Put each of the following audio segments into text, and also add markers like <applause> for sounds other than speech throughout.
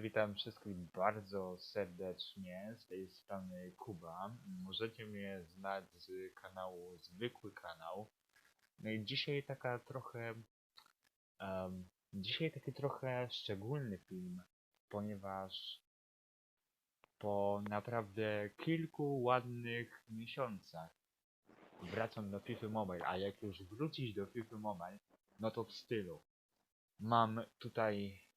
witam wszystkich bardzo serdecznie. Z tej strony Kuba. Możecie mnie znać z kanału Zwykły Kanał. No i dzisiaj taka trochę. em, dzisiaj taki trochę szczególny film, ponieważ po naprawdę kilku ładnych miesiącach wracam do FIFA Mobile, a jak już wrócić do FIFA Mobile, no to w stylu. Mam tutaj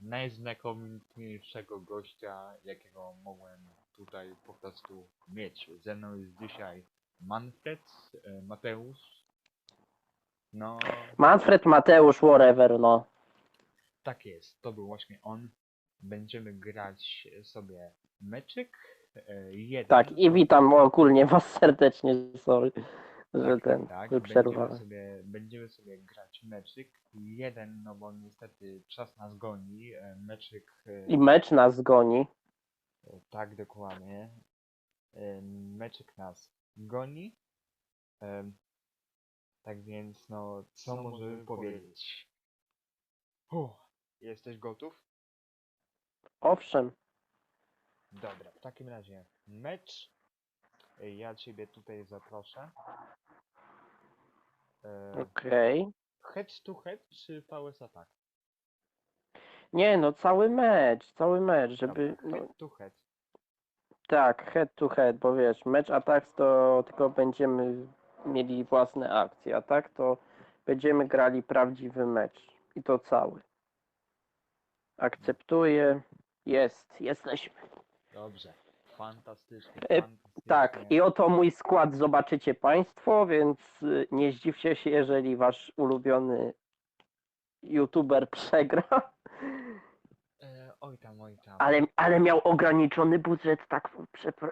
najznakomitniejszego gościa, jakiego mogłem tutaj po prostu mieć. Ze mną jest dzisiaj Manfred, e, Mateusz. No, Manfred Mateusz, whatever, no. tak jest, to był właśnie on. Będziemy grać sobie meczyk. e, Jeden. Tak, i witam ogólnie was serdecznie, sorry, że Tak, ten, tak, że będziemy sobie, będziemy sobie grać meczyk. Jeden, no bo niestety czas nas goni. e, Meczyk e, I mecz nas goni. E, Tak, dokładnie. Meczek nas goni. Tak więc, no, co, możemy powiedzieć? Uff, jesteś gotów? Owszem, Dobra, w takim razie mecz. Ja ciebie tutaj zaproszę. E, okej. Head to head czy VS attack? Nie no, cały mecz, cały mecz, żeby, Dobra, no, head to head. tak, head to head, bo wiesz, mecz Attacks to tylko będziemy mieli własne akcje, a tak to będziemy grali prawdziwy mecz. I to cały. Akceptuję, jest, jesteśmy. Dobrze. Fantastycznie. E, fantastycznie. Tak, i oto mój skład zobaczycie Państwo, więc y, nie zdziwcie się, jeżeli Wasz ulubiony YouTuber <laughs> przegra. E, oj tam, oj tam. Ale, ale miał ograniczony budżet, tak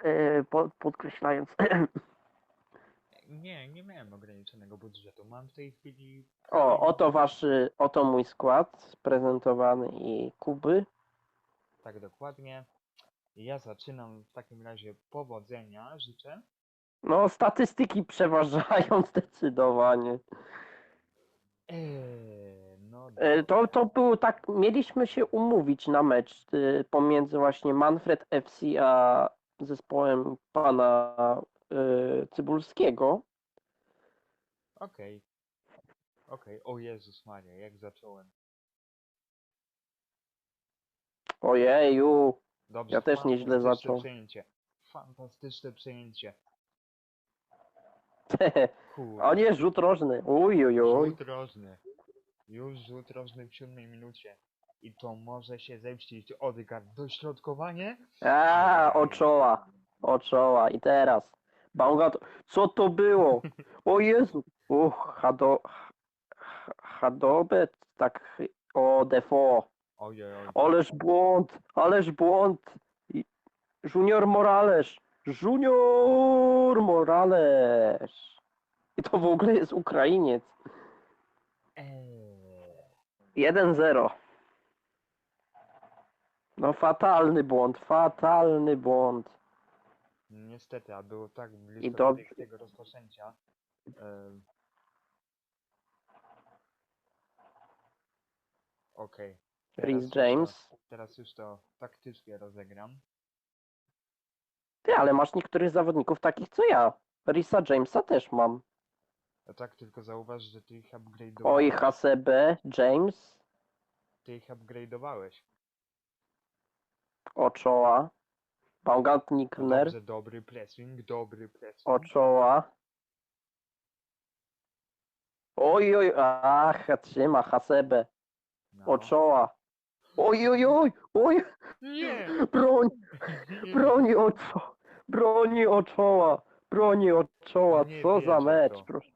e, po- podkreślając. <coughs> Nie, nie miałem ograniczonego budżetu. Mam w tej chwili. O, oto Wasz, y, oto mój skład prezentowany i Kuby. Tak dokładnie. Ja zaczynam w takim razie powodzenia. Życzę. No, statystyki przeważają <laughs> zdecydowanie. Eee, no E, To, to było tak, mieliśmy się umówić na mecz y, pomiędzy właśnie Manfred FC a zespołem pana y, Cybulskiego. Okej. Okej, o Jezus Maria, jak zacząłem. Ojeju, Dobrze. Ja też nieźle zaczął. przejęcie. Fantastyczne przejęcie. <laughs> o nie, rzut rożny. Uj, uj, uj. Rzut rożny. Już rzut rożny w siódmej minucie. I to może się zemścić. Odegaard, dośrodkowanie. A, oczoła, oczoła. I teraz. Baumgart, co to było? <laughs> O Jezu. Uch, Hado, Hadobet, tak, o Defo. Ojej, oj. Ależ błąd, ależ błąd. I- Junior Morales, Junior Morales. I to w ogóle jest Ukrainiec. Eee. 1-0. No fatalny błąd, fatalny błąd. Niestety, a było tak blisko do- tych, tego rozpoczęcia. Em. Okej. Rhys James. Teraz już to taktycznie rozegram. Ty, ale masz niektórych zawodników takich co ja. Risa Jamesa też mam. A tak tylko zauważ, że ty ich Oj, upgrade'owałeś. HCB, James, Ty ich upgrade'owałeś. Oczoła. Baumgart No Nikner, dobrze, dobry pressing, dobry pressing. Oczoła. Oj, oj, ach, trzyma HCB, No. Oczoła. Oj, oj, oj, oj, Nie! broń, broni oczoła, broni oczoła, broni oczoła, Nie co za wierzę w mecz, to. proszę.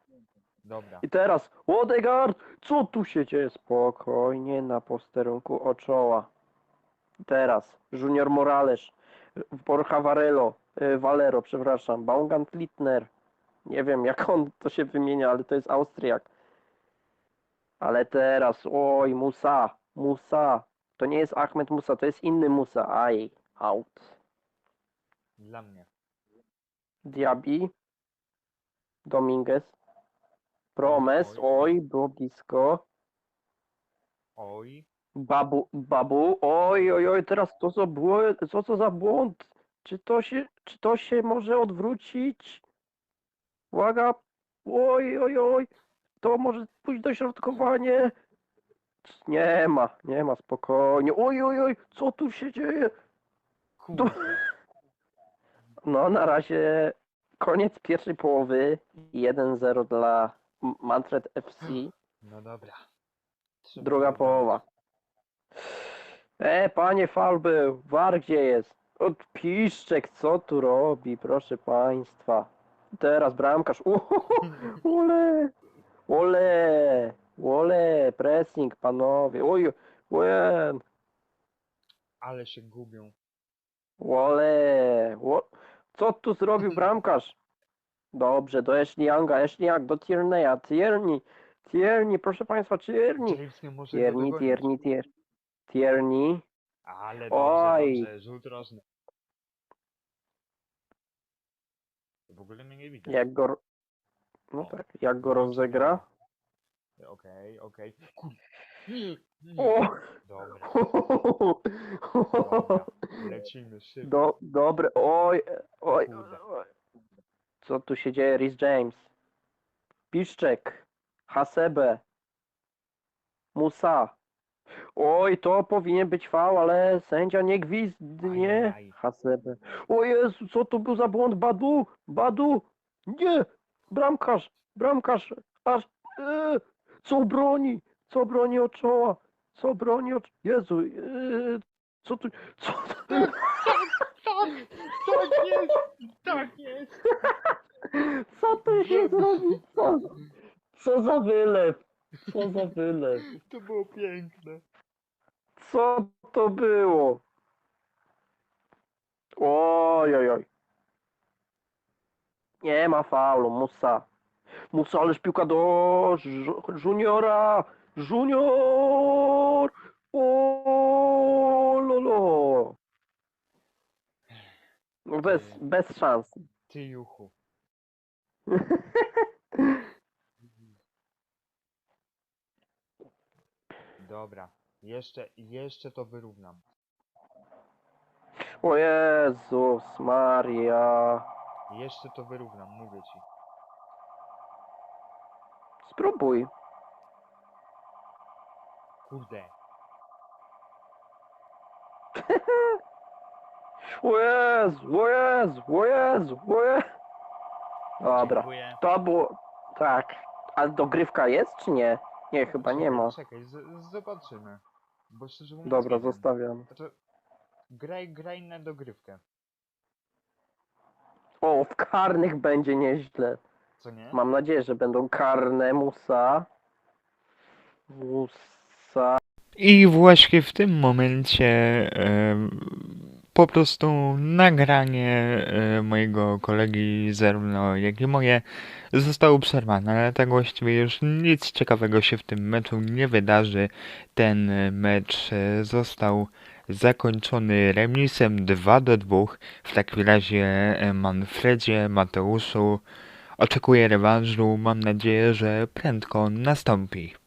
Dobra. I teraz Odegaard, co tu się dzieje? Spokojnie na posterunku oczoła. Teraz Junior Morales, Borja Varelo, y, Valero, przepraszam, Baumgart Littner. Nie wiem jak on to się wymienia, ale to jest Austriak. Ale teraz, oj, Musa, Musa. To nie jest Ahmed Musa, to jest inny Musa. Aj, out. Dla mnie. Diaby, Dominguez, Promes, Oj, oj, oj. oj, było blisko. Oj. Babu, babu, oj, oj, oj, teraz to co było, co to za błąd? Czy to się, czy to się może odwrócić? Uwaga, oj, oj, oj, to może pójść dośrodkowanie. Nie ma, nie ma, spokojnie. Oj, oj, oj, co tu się dzieje? Kurde. <laughs> No, na razie koniec pierwszej połowy. 1-0 dla M- Manfred FC. No dobra. Trzeba Druga połowa. E, panie faul był. War gdzie jest? Od Piszczek, co tu robi, proszę państwa. Teraz bramkarz. <laughs> Ole, ole, ole, pressing, panowie. Oj, oj, Ale się gubią. ole. Wo- Co tu zrobił <laughs> bramkarz? Dobrze, do Ashley Younga, Ashley Young, do Tierneya, Tierney, Tierney, proszę państwa, Tierney. James nie może go Tierney, dogonić. Tierney, Tierney. Tierney. Ale dobrze, Oj. dobrze, rzut rożny. W ogóle mnie nie widać. Jak go. ro- No tak, jak go rozegra. Okej, okej. Kur... O! Dobra, dobra. Lecimy szybko. Do, dobre, oj, oj, Kurde. oj. Co tu się dzieje, Rhys James? Piszczek, Hasebe, Musa. Oj, to powinien być fał, ale sędzia nie gwizdnie. Ajajaj. Hasebe. O Jezu, co to był za błąd? Badu, Badu, nie, bramkarz, bramkarz, aż, e, co broni, co broni od czoła, co broni od, Jezu, e, co tu, co tu, Tak jest! Tak jest! co tu się zrobi, co, co za wylew, co za wylew, To było piękne. co to było? Oj, oj, oj. Nie ma faulu, Musa. Musa, ależ piłka do Juniora. Junior! O, lolo. No Bez, bez szans. Ty juchu. Dobra. Jeszcze, jeszcze to wyrównam. O Jezus Maria. Jeszcze to wyrównam, mówię ci. Spróbuj. Kurde. O Jezu, o Jezu, o Jezu, o Jezu. Dobra. Dziękuję. To było... Tak. A dogrywka jest, czy nie? Nie, chyba nie ma. Czekaj, z, zobaczymy. Bo szczerze mówiąc Dobra, nie wiem. zostawiam. Znaczy, graj, graj na dogrywkę. O, w karnych będzie nieźle. Co nie? Mam nadzieję, że będą karne Musa. Musa. I właśnie w tym momencie po prostu nagranie e, mojego kolegi zarówno jak i moje zostało przerwane, ale tak właściwie już nic ciekawego się w tym meczu nie wydarzy. Ten e, mecz e, został zakończony remisem 2 do 2. W takim razie e, Manfredzie, Mateuszu oczekuję rewanżu. Mam nadzieję, że prędko nastąpi.